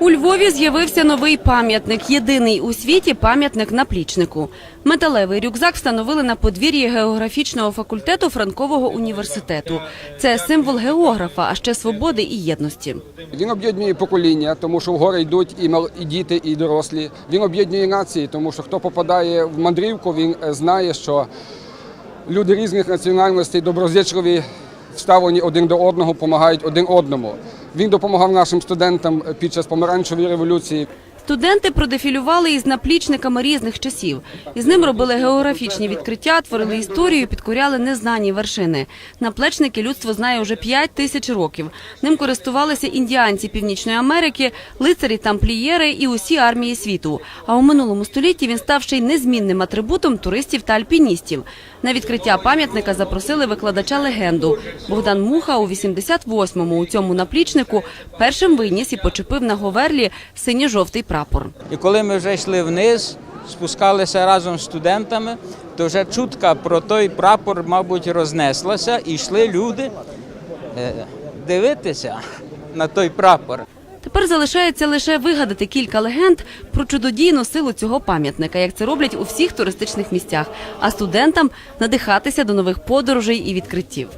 У Львові з'явився новий пам'ятник. Єдиний у світі пам'ятник наплічнику. Металевий рюкзак встановили на подвір'ї географічного факультету Франкового університету. Це символ географа, а ще свободи і єдності. Він об'єднує покоління, тому що в гори йдуть і мал- і діти, і дорослі. Він об'єднує нації, тому що хто попадає в мандрівку, він е, знає, що люди різних національностей доброзичливі, вставлені один до одного, допомагають один одному. Він допомагав нашим студентам під час помаранчевої революції. Студенти продефілювали із наплічниками різних часів. Із ним робили географічні відкриття, творили історію, підкоряли незнані вершини. Наплечники людство знає уже 5 тисяч років. Ним користувалися індіанці Північної Америки, лицарі тамплієри і усі армії світу. А у минулому столітті він став ще й незмінним атрибутом туристів та альпіністів. На відкриття пам'ятника запросили викладача легенду. Богдан Муха у 88-му у цьому наплічнику першим виніс і почепив на говерлі синьо-жовтий прапор. І коли ми вже йшли вниз, спускалися разом з студентами, то вже чутка про той прапор, мабуть, рознеслася, і йшли люди е, дивитися на той прапор. Тепер залишається лише вигадати кілька легенд про чудодійну силу цього пам'ятника, як це роблять у всіх туристичних місцях, а студентам надихатися до нових подорожей і відкриттів.